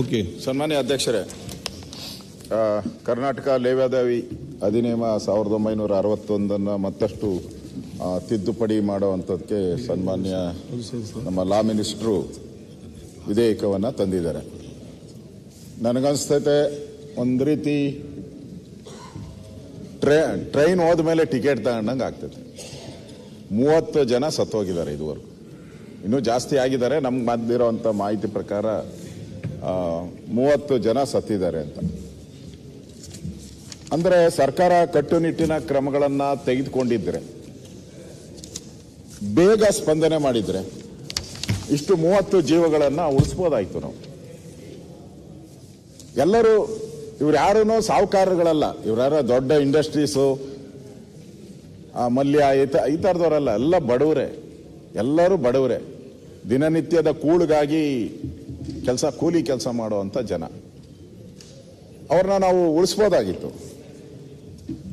Okay. ಸನ್ಮಾನ್ಯ ಅಧ್ಯಕ್ಷರೇ ಕರ್ನಾಟಕ ಲೇವಾದಾವಿ ಅಧಿನಿಯಮ ಸಾವಿರದ ಒಂಬೈನೂರ ಅರವತ್ತೊಂದನ್ನು ಮತ್ತಷ್ಟು ತಿದ್ದುಪಡಿ ಮಾಡುವಂಥದ್ದಕ್ಕೆ ಸನ್ಮಾನ್ಯ ನಮ್ಮ ಲಾ ಮಿನಿಸ್ಟ್ರು ವಿಧೇಯಕವನ್ನು ತಂದಿದ್ದಾರೆ. ನನಗನ್ಸ್ತೈತೆ ಒಂದು ರೀತಿ ಟ್ರೇ, ಟ್ರೈನ್ ಹೋದ್ಮೇಲೆ ಟಿಕೆಟ್ ತಗೊಂಡಂಗೆ ಆಗ್ತೈತೆ. ಮೂವತ್ತು ಜನ ಸತ್ತೋಗಿದ್ದಾರೆ ಇದುವರೆಗೂ. ಇನ್ನೂ ಜಾಸ್ತಿ ಆಗಿದ್ದಾರೆ. ನಮ್ಗೆ ಬಂದಿರೋವಂಥ ಮಾಹಿತಿ ಪ್ರಕಾರ ಮೂವತ್ತು ಜನ ಸತ್ತಿದ್ದಾರೆ ಅಂತ. ಅಂದರೆ ಸರ್ಕಾರ ಕಟ್ಟುನಿಟ್ಟಿನ ಕ್ರಮಗಳನ್ನು ತೆಗೆದುಕೊಂಡಿದ್ರೆ, ಬೇಗ ಸ್ಪಂದನೆ ಮಾಡಿದ್ರೆ ಇಷ್ಟು ಮೂವತ್ತು ಜೀವಗಳನ್ನು ಉಳಿಸ್ಬೋದಾಯ್ತು ನಾವು. ಎಲ್ಲರೂ ಇವ್ರು ಯಾರೂ ಸಾಹುಕಾರಗಳಲ್ಲ ಇವ್ರ ದೊಡ್ಡ ಇಂಡಸ್ಟ್ರೀಸು ಮಲ್ಯ, ಈ ಥರದವರಲ್ಲ ಎಲ್ಲ ಬಡವರೇ. ಎಲ್ಲರೂ ಬಡವರೇ. ದಿನನಿತ್ಯದ ಕೂಳಿಗಾಗಿ ಕೆಲಸ, ಕೂಲಿ ಕೆಲಸ ಮಾಡುವಂಥ ಜನ. ಅವ್ರನ್ನ ನಾವು ಉಳಿಸ್ಬೋದಾಗಿತ್ತು.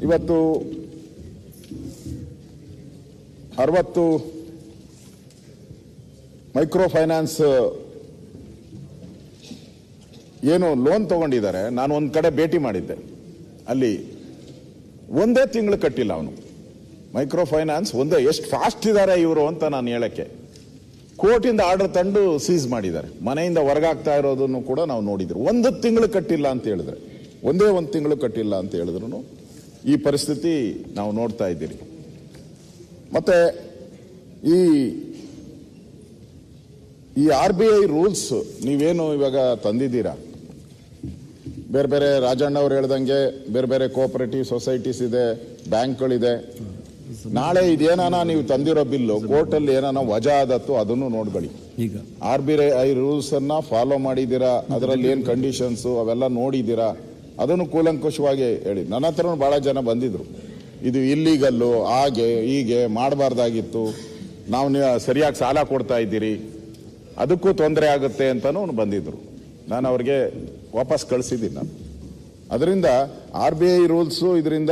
ಇವತ್ತು ಅರವತ್ತು ಮೈಕ್ರೋ ಫೈನಾನ್ಸ್ ಏನು ಲೋನ್ ತಗೊಂಡಿದ್ದಾರೆ, ನಾನು ಒಂದು ಕಡೆ ಭೇಟಿ ಮಾಡಿದ್ದೆ. ಅಲ್ಲಿ ಒಂದೇ ತಿಂಗಳು ಕಟ್ಟಿಲ್ಲ ಅವನು. ಮೈಕ್ರೋ ಫೈನಾನ್ಸ್ ಒಂದೇ, ಎಷ್ಟು ಫಾಸ್ಟ್ ಇದ್ದಾರೆ ಇವರು ಅಂತ ನಾನು ಹೇಳಕ್ಕೆ. ಕೋರ್ಟಿಂದ ಆರ್ಡರ್ ತಂದು ಸೀಸ್ ಮಾಡಿದ್ದಾರೆ. ಮನೆಯಿಂದ ಹೊರಗಾಗ್ತಾ ಇರೋದನ್ನು ಕೂಡ ನಾವು ನೋಡಿದ್ರು. ಒಂದು ತಿಂಗಳು ಕಟ್ಟಿಲ್ಲ ಅಂತ ಹೇಳಿದ್ರೆ, ಒಂದೇ ಒಂದು ತಿಂಗಳು ಕಟ್ಟಿಲ್ಲ ಅಂತ ಹೇಳಿದ್ರು ಈ ಪರಿಸ್ಥಿತಿ ನಾವು ನೋಡ್ತಾ ಇದ್ದೀರಿ. ಮತ್ತೆ ಈ ಈ ಆರ್ ಬಿ ಐ ರೂಲ್ಸ್ ನೀವೇನು ಇವಾಗ ತಂದಿದ್ದೀರಾ? ಬೇರೆ ಬೇರೆ ರಾಜಣ್ಣ ಅವ್ರು ಹೇಳ್ದಂಗೆ ಬೇರೆ ಬೇರೆ ಕೋಆಪರೇಟಿವ್ ಸೊಸೈಟೀಸ್ ಇದೆ, ಬ್ಯಾಂಕ್ಗಳಿದೆ. ನಾಳೆ ಇದೇನಾನ ನೀವು ತಂದಿರೋ ಬಿಲ್ಲು ಕೋರ್ಟಲ್ಲಿ ಏನಾನ ವಜಾ ಆದತ್ತು ಅದನ್ನು ನೋಡ್ಕೊಳ್ಳಿ ಈಗ. ಆರ್ ಬಿ ಐ ರೂಲ್ಸ್ ಅನ್ನ ಫಾಲೋ ಮಾಡಿದ್ದೀರಾ? ಅದರಲ್ಲಿ ಏನ್ ಕಂಡೀಷನ್ಸ್ ಅವೆಲ್ಲ ನೋಡಿದ್ದೀರಾ? ಅದನ್ನು ಕೂಲಂಕುಷವಾಗಿ ಹೇಳಿ. ನನ್ನ ಹತ್ರ ಬಹಳ ಜನ ಬಂದಿದ್ರು. ಇದು ಇಲ್ಲಿಗಲ್ಲು ಹಾಗೆ ಹೀಗೆ ಮಾಡಬಾರ್ದಾಗಿತ್ತು. ನಾವು ನೀವು ಸರಿಯಾಗಿ ಸಾಲ ಕೊಡ್ತಾ ಇದ್ದೀರಿ. ಅದಕ್ಕೂ ತೊಂದರೆ ಆಗುತ್ತೆ ಅಂತಾನು ಬಂದಿದ್ರು. ನಾನು ಅವ್ರಿಗೆ ವಾಪಸ್ ಕಳಿಸಿದ್ದೀನಿ. ನಾನು ಅದರಿಂದ ಆರ್ ಬಿ ಐ ರೂಲ್ಸು ಇದರಿಂದ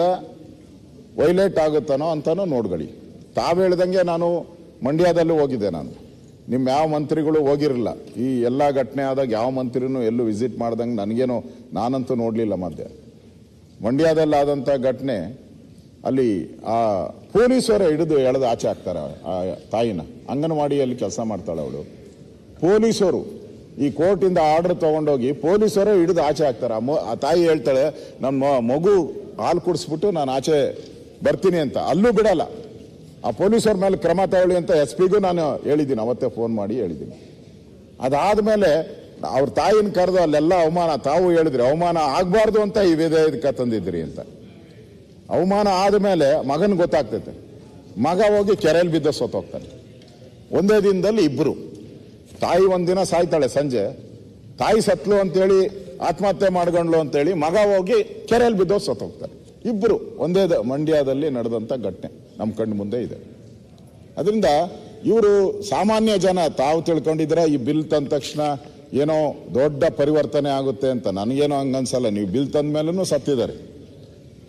ವೈಲೇಟ್ ಆಗುತ್ತಾನೋ ಅಂತಾನು ನೋಡ್ಕೊಳ್ಳಿ. ತಾವು ಹೇಳ್ದಂಗೆ ನಾನು ಮಂಡ್ಯದಲ್ಲೂ ಹೋಗಿದ್ದೆ ನಾನು. ನಿಮ್ಮ ಯಾವ ಮಂತ್ರಿಗಳು ಹೋಗಿರಲಿಲ್ಲ. ಈ ಎಲ್ಲ ಘಟನೆ ಆದಾಗ ಯಾವ ಮಂತ್ರಿನೂ ಎಲ್ಲೂ ವಿಸಿಟ್ ಮಾಡ್ದಂಗೆ ನನಗೇನು ನಾನಂತೂ ನೋಡಲಿಲ್ಲ ಮಧ್ಯೆ. ಮಂಡ್ಯದಲ್ಲಾದಂಥ ಘಟನೆ ಅಲ್ಲಿ ಆ ಪೊಲೀಸರೇ ಹಿಡಿದು ಎಳೆದು ಆಚೆ ಹಾಕ್ತಾರೆ ಆ ತಾಯಿನ. ಅಂಗನವಾಡಿಯಲ್ಲಿ ಕೆಲಸ ಮಾಡ್ತಾಳೆ ಅವಳು. ಪೊಲೀಸರು ಈ ಕೋರ್ಟಿಂದ ಆರ್ಡರ್ ತೊಗೊಂಡೋಗಿ ಪೊಲೀಸರು ಹಿಡಿದು ಆಚೆ ಹಾಕ್ತಾರೆ. ಆ ತಾಯಿ ಹೇಳ್ತಾಳೆ ನಮ್ಮ ಮಗು ಹಾಲು ಕುಡಿಸ್ಬಿಟ್ಟು ನಾನು ಆಚೆ ಬರ್ತೀನಿ ಅಂತ. ಅಲ್ಲೂ ಬಿಡಲ್ಲ. ಆ ಪೊಲೀಸರ ಮೇಲೆ ಕ್ರಮ ತಗೊಳ್ಳಿ ಅಂತ ಎಸ್ ಪಿಗೂ ನಾನು ಹೇಳಿದ್ದೀನಿ. ಅವತ್ತೇ ಫೋನ್ ಮಾಡಿ ಹೇಳಿದ್ದೀನಿ. ಅದಾದ್ಮೇಲೆ ಅವ್ರ ತಾಯಿನ ಕರೆದು ಅಲ್ಲೆಲ್ಲ ಅವಮಾನ, ತಾವು ಹೇಳಿದ್ರಿ, ಅವಮಾನ ಆಗಬಾರ್ದು ಅಂತ ಈ ಇದಕ್ಕೆ ತಂದಿದ್ರಿ ಅಂತ. ಅವಮಾನ ಆದಮೇಲೆ ಮಗನ ಗೊತ್ತಾಗ್ತೈತೆ. ಮಗ ಹೋಗಿ ಕೆರೆಯಲ್ಲಿ ಬಿದ್ದ ಸೋತೋಗ್ತಾನೆ ಒಂದೇ ದಿನದಲ್ಲಿ ಇಬ್ಬರು ತಾಯಿ ಒಂದಿನ ಸಾಯ್ತಾಳೆ ಸಂಜೆ. ತಾಯಿ ಸತ್ಲು ಅಂತೇಳಿ ಆತ್ಮಹತ್ಯೆ ಮಾಡ್ಕೊಂಡ್ಲು ಅಂತೇಳಿ ಮಗ ಹೋಗಿ ಕೆರೆಯಲ್ಲಿ ಬಿದ್ದೋ ಸತ್ತೋಗ್ತಾರೆ ಇಬ್ಬರು ಒಂದೇ ಮಂಡ್ಯದಲ್ಲಿ ನಡೆದಂಥ ಘಟನೆ ನಮ್ಮ ಕಣ್ಣು ಮುಂದೆ ಇದೆ. ಅದರಿಂದ ಇವರು ಸಾಮಾನ್ಯ ಜನ ತಾವು ತಿಳ್ಕೊಂಡಿದ್ರೆ ಈ ಬಿಲ್ ತಂದ ತಕ್ಷಣ ಏನೋ ದೊಡ್ಡ ಪರಿವರ್ತನೆ ಆಗುತ್ತೆ ಅಂತ ನನಗೇನೋ ಹಂಗನ್ಸಲ್ಲ. ನೀವು ಬಿಲ್ ತಂದ ಮೇಲೂ ಸತ್ತಿದ್ದಾರೆ.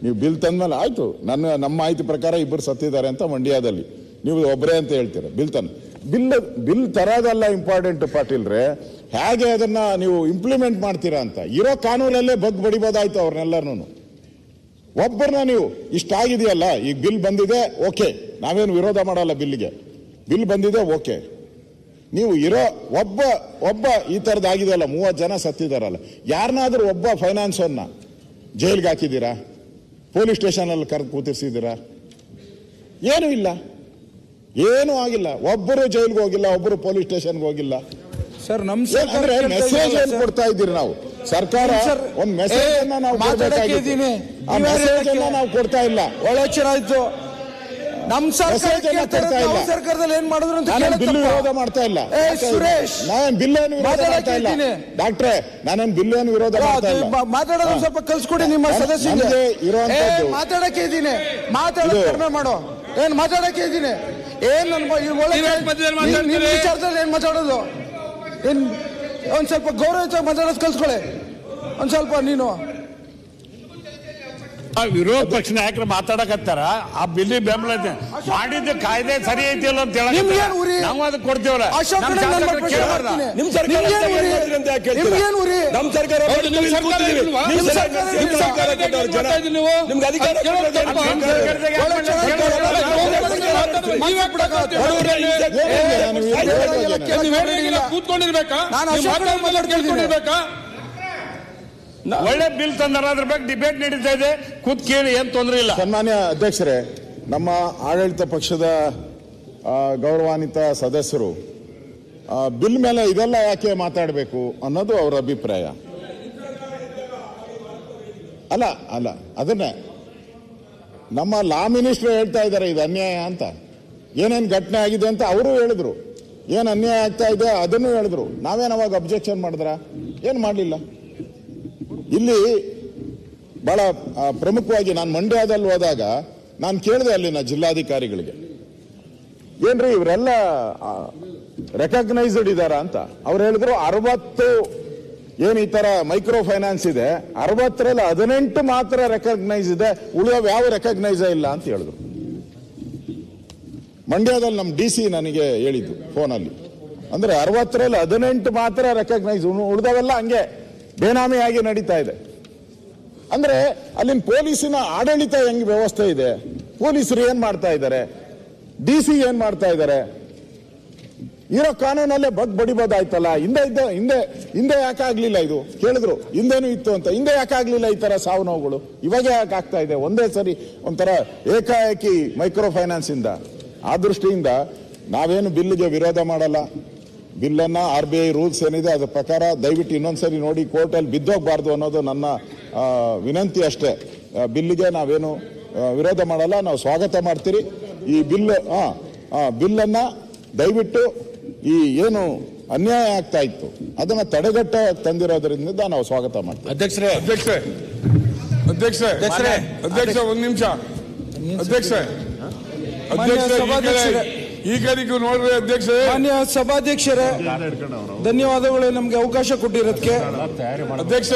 ನೀವು ಬಿಲ್ ತಂದ ಮೇಲೆ ಆಯ್ತು. ನನ್ನ, ನಮ್ಮ ಮಾಹಿತಿ ಪ್ರಕಾರ ಇಬ್ಬರು ಸತ್ತಿದ್ದಾರೆ ಅಂತ ಮಂಡ್ಯದಲ್ಲಿ. ನೀವು ಒಬ್ಬರೇ ಅಂತ ಹೇಳ್ತೀರ. ಬಿಲ್ ತನ್ ಬಿಲ್ ಬಿಲ್ ತರೋದಲ್ಲ ಇಂಪಾರ್ಟೆಂಟ್ ಪಾಟೀಲ್ರೆ ಹೇಗೆ ಅದನ್ನ ನೀವು ಇಂಪ್ಲಿಮೆಂಟ್ ಮಾಡ್ತೀರಾ ಅಂತ. ಇರೋ ಕಾನೂನಲ್ಲೇ ಬಗ್ ಬಡಿಬೋದಾಯ್ತು ಅವ್ರನ್ನೆಲ್ಲರನ್ನು ಒಬ್ಬರನ್ನ ನೀವು ಇಷ್ಟ ಆಗಿದೆಯಲ್ಲ ಈಗ ಬಿಲ್ ಬಂದಿದೆ ಓಕೆ. ನಾವೇನು ವಿರೋಧ ಮಾಡಲ್ಲ ಬಿಲ್ಗೆ ಬಿಲ್ ಬಂದಿದೆ ಓಕೆ. ನೀವು ಇರೋ ಒಬ್ಬ ಒಬ್ಬ ಈ ಥರದ್ದು ಆಗಿದೆಯಲ್ಲ ಮೂವತ್ತು ಜನ ಸತ್ತಿದಾರಲ್ಲ. ಯಾರನ್ನಾದ್ರೂ ಒಬ್ಬ ಫೈನಾನ್ಸನ್ನ ಜೈಲ್ಗೆ ಹಾಕಿದ್ದೀರಾ? ಪೊಲೀಸ್ ಸ್ಟೇಷನಲ್ಲಿ ಕರೆದು ಕೂತಿರ್ಸಿದ್ದೀರಾ? ಏನೂ ಇಲ್ಲ. ಏನೂ ಆಗಿಲ್ಲ. ಒಬ್ಬರು ಜೈಲ್ಗೆ ಹೋಗಿಲ್ಲ ಒಬ್ಬರು ಪೊಲೀಸ್ ಸ್ಟೇಷನ್ಗೆ ಹೋಗಿಲ್ಲ. ಸರ್ ನಮ್ಸ್ ಏನ್ ಅಂದ್ರೆ ಮೆಸೇಜ್ ಏನು ಕೊಡ್ತಾ ಇದ್ದೀರಿ ನಾವು? ಸರ್ಕಾರ ಒಂದು ಮೆಸೇಜ್ ಅನ್ನ ನಾವು ಮಾತಾಡಕ್ಕೆ ಕೊಡ್ಬೇಕಾಗಿತ್ತು. ಇದ್ದೀನಿ. ಆ ನೀವ್ ಮೆಸೇಜ್ ಅನ್ನ ನಾವು ಕೊಡ್ತಾ ಇಲ್ಲ ಒಳ್ಳೆ ಚೆನ್ನಾಗಿತ್ತು ಆಯ್ತು ನಮ್. ಸರ್ಕಾರದಲ್ಲಿ ಏನ್ ಮಾಡಿದ್ರು ಅಂತ ಬಿಲ್. ವಿರೋಧ ಮಾಡ್ತಾ ಇಲ್ಲ ಏ ಸುರೇಶ್ ನಾನೇನ್ ಬಿಲ್ ಏನು ವಿರೋಧ ಮಾತಾಡಕ್ಕೆ ಮಾಡ್ತಾ ಇಲ್ಲ ಇದ್ದೀನಿ. ಡಾಕ್ಟ್ರೆ ನಾನೇನ್ ಬಿಲ್ ಏನು ವಿರೋಧ ಅದು ಮಾಡ್ತಾ ಇಲ್ಲ ಮಾತಾಡೋದು ಸ್ವಲ್ಪ ಕಲ್ಸ್ಕೊಡಿ ನಿಮ್ಮ ಸದಸ್ಯ ಸದಸ್ಯರಿಗೆ ಮಾತಾಡಕ್ಕೆ ಇದ್ದೀನಿ ಮಾತಾಡೋದು ಕಡಿಮೆ ಮಾಡೋ ಏನ್ ಮಾತಾಡಕ್ಕೆ ಇದ್ದೀನಿ ಏನ್ ನನ್ ಮಾತಾಡ್ತೀರಿ? ವಿಚಾರದಲ್ಲಿ ಏನ್ ಮಾತಾಡೋದು ಏನ್ ಒಂದ್ ಸ್ವಲ್ಪ ಗೌರವ ಮಾತಾಡೋದು ಕಲ್ತ್ಕೊಳ್ಳಿ ಒಂದು ಸ್ವಲ್ಪ ನೀನು. ಆ ವಿರೋಧ ಪಕ್ಷ ನಾಯಕರು ಮಾತಾಡಕತ್ತಾರ ಆ ಬಿಲ್ಲಿ ಬೆಂಬಲ ಐತೆ. ಮಾಡಿದ್ದ ಕಾಯ್ದೆ ಸರಿ ಐತಿಲ್ಲ ಅಂತ ಹೇಳಕತ್ತಾರ. ನಿಮ್ಗೇನ್ ಉರಿ? ನಾವು ಅದಕ್ಕೆ ಕೊಡ್ತೀವಲ್ಲ ಅಶೋಕ್ ನಮ್ಮ ಕಡೆ ನನ್ನ ಶಾಸಕರು ಪ್ರಶ್ನೆ ಕೇಳಬಾರ್ದ? ಮಾಡ್ತೀನಿ. ನಿಮ್ ಸರ್ಕಾರ ನಿಮ್ಗೇನ್ ಉರಿ? ಮಾಡಿದ್ರಿ ಅಂತ ಯಾಕೆ ಹೇಳ್ತೀರಾ? ನಿಮ್ಗೇನ್ ಉರಿ? ನಮ್ ಸರ್ಕಾರ ಹೌದು, ಮಾಡಿದ್ರಿ, ನಿಮ್ ಇಲ್ಲಿ ಸರ್ಕಾರ ಇಲ್ವಾ? ನಿಮ್ ನಿಮ್ ಸರ್ಕಾರ ಸರ್ಕಾರ ನಿಮ್ ಸರ್ಕಾರ ಇಲ್ವಾ? ಕೊಟ್ಟವ್ರು ಜನ. ಮಾತಾಡ್ತಾ ಇದ್ದೀವಿ ನೀವು. ನಿಮ್ಗೆ ಅಧಿಕಾರ ಕೇಳೋದು ಕೊಟ್ಟವ್ರು. ತಪ್ಪಾ? ಒಳ್ಳೆ? ಕೇಳೋದು? ನಾನು ಅಶೋಕ್ ಮಾತಾಡ್ತಿದ್ದೀನಿ. ಒಳ್ಳೆ ಬಿಲ್ ತಂದಾರ ಅದ್ರ ಬಗ್ಗೆ ಡಿಬೇಟ್ ನಡೀತಾ ಇದೆ. ಕೂತ್ ಕೇಳಿ ಏನ್ ತೊಂದರೆ ಇಲ್ಲ. ಸನ್ಮಾನ್ಯ ಅಧ್ಯಕ್ಷರೇ ನಮ್ಮ ಆಡಳಿತ ಪಕ್ಷದ ಗೌರವಾನ್ವಿತ ಸದಸ್ಯರು ಬಿಲ್ ಮೇಲೆ ಇದೆಲ್ಲ ಯಾಕೆ ಮಾತಾಡಬೇಕು ಅನ್ನೋದು ಅವರ ಅಭಿಪ್ರಾಯ. ಅಲ್ಲ ಅಲ್ಲ ಅದನ್ನೇ. ನಮ್ಮ ಲಾ ಮಿನಿಸ್ಟರ್ ಹೇಳ್ತಾ ಇದ್ದಾರೆ ಇದು ಅನ್ಯಾಯ ಅಂತ. ಏನೇನು ಘಟನೆ ಆಗಿದೆ ಅಂತ ಅವರು ಹೇಳಿದ್ರು. ಏನು ಅನ್ಯಾಯ ಆಗ್ತಾ ಇದೆ ಅದನ್ನು ಹೇಳಿದ್ರು. ನಾವೇನು ಅವಾಗ ಅಬ್ಜೆಕ್ಷನ್ ಮಾಡಿದ್ರ? ಏನು ಮಾಡಲಿಲ್ಲ? ಇಲ್ಲಿ ಬಹಳ ಪ್ರಮುಖವಾಗಿ ನಾನು ಮಂಡ್ಯದಲ್ಲಿ ಹೋದಾಗ ನಾನು ಕೇಳಿದೆ ಅಲ್ಲಿನ ಜಿಲ್ಲಾಧಿಕಾರಿಗಳಿಗೆ. ಏನ್ರಿ ಇವರೆಲ್ಲ ರೆಕಗ್ನೈಸ್ಡ್ ಇದಾರ ಅಂತ? ಅವ್ರು ಹೇಳಿದ್ರು ಅರವತ್ತು, ಏನ್ ಈ ತರ ಮೈಕ್ರೋ ಫೈನಾನ್ಸ್ ಇದೆ, ಅರವತ್ತರಲ್ಲಿ ಹದಿನೆಂಟು ಮಾತ್ರ ರೆಕಗ್ನೈಸ್ ಇದೆ, ಉಳಿಯೋವು ಯಾವ ರೆಕಗ್ನೈಸ್ ಇಲ್ಲ ಅಂತ ಹೇಳಿದ್ರು. ಮಂಡ್ಯದಲ್ಲಿ ನಮ್ಮ ಡಿ ಸಿ ನನಗೆ ಹೇಳಿದ್ದು ಫೋನಲ್ಲಿ. ಅಂದ್ರೆ ಅರವತ್ತರಲ್ಲಿ ಹದಿನೆಂಟು ಮಾತ್ರ ರೆಕಗ್ನೈಸ್ ಉಳಿದವೆಲ್ಲ ಹಂಗೆ. ಬೇನಾಮಿಯಾಗಿ ನಡೀತಾ ಇದೆ? ಅಂದ್ರೆ ಅಲ್ಲಿನ ಪೊಲೀಸಿನ ಆಡಳಿತ ಹೆಂಗ್ ವ್ಯವಸ್ಥೆ ಇದೆ? ಪೊಲೀಸರು ಏನ್ ಮಾಡ್ತಾ ಇದ್ದಾರೆ ಡಿ ಸಿ ಏನ್ ಮಾಡ್ತಾ ಇದ್ದಾರೆ ಇರೋ ಕಾನೂನಲ್ಲೇ ಬಗ್ ಬಡಿಬೋದಾಯ್ತಲ್ಲ? ಹಿಂದೆ ಇದ್ದ, ಹಿಂದೆ ಹಿಂದೆ ಯಾಕೆ ಆಗ್ಲಿಲ್ಲ ಇದು? ಕೇಳಿದ್ರು, ಹಿಂದೇನು ಇತ್ತು ಅಂತ. ಹಿಂದೆ ಯಾಕೆ ಆಗ್ಲಿಲ್ಲ ಈ ತರ ಸಾವು ನೋವುಗಳು? ಇವಾಗ ಯಾಕೆ ಆಗ್ತಾ ಇದೆ? ಒಂದೇ ಸರಿ ಒಂಥರ ಏಕಾಏಕಿ ಮೈಕ್ರೋ ಫೈನಾನ್ಸ್ ಇಂದ. ಆ ದೃಷ್ಟಿಯಿಂದ ನಾವೇನು ಬಿಲ್ಗೆ ವಿರೋಧ ಮಾಡಲ್ಲ? ಬಿಲ್ಲನ್ನ ಆರ್ ಬಿ ಐ ರೂಲ್ಸ್ ಏನಿದೆ ಅದ್ರ ಪ್ರಕಾರ ದಯವಿಟ್ಟು ಇನ್ನೊಂದ್ಸರಿ ನೋಡಿ ಕೋರ್ಟಲ್ಲಿ ಬಿದ್ದೋಗ್ಬಾರ್ದು ಅನ್ನೋದು ನನ್ನ ವಿನಂತಿ ಅಷ್ಟೇ. ಬಿಲ್ಲಿಗೆ ನಾವೇನು ವಿರೋಧ ಮಾಡಲ್ಲ ನಾವು ಸ್ವಾಗತ ಮಾಡ್ತೀರಿ. ಈ ಬಿಲ್ ಆ, ಆ, ಬಿಲ್ಲನ್ನ ದಯವಿಟ್ಟು ಈ ಏನು ಅನ್ಯಾಯ ಆಗ್ತಾ ಇತ್ತು ಅದನ್ನ ತಡೆಗಟ್ಟ ತಂದಿರೋದ್ರಿಂದ ನಾವು ಸ್ವಾಗತ ಮಾಡ್ತೀವಿ. ಅಧ್ಯಕ್ಷರೇ. ಅಧ್ಯಕ್ಷರೇ. ಅಧ್ಯಕ್ಷರೇ. ಅಧ್ಯಕ್ಷರೇ. ಅಧ್ಯಕ್ಷ ಒಂದು ನಿಮಿಷ. ಅಧ್ಯಕ್ಷರೇ. ಅಧ್ಯಕ್ಷ ಈ ನೀವು ಕಡೆಗೂ ನೋಡ್ರಿ ಅಧ್ಯಕ್ಷ ಮಾನ್ಯ ಸಭಾಧ್ಯಕ್ಷರೇ ಧನ್ಯವಾದಗಳು ನಮ್ಗೆ ಅವಕಾಶ ಕೊಟ್ಟಿರೋದಕ್ಕೆ. ಅಧ್ಯಕ್ಷ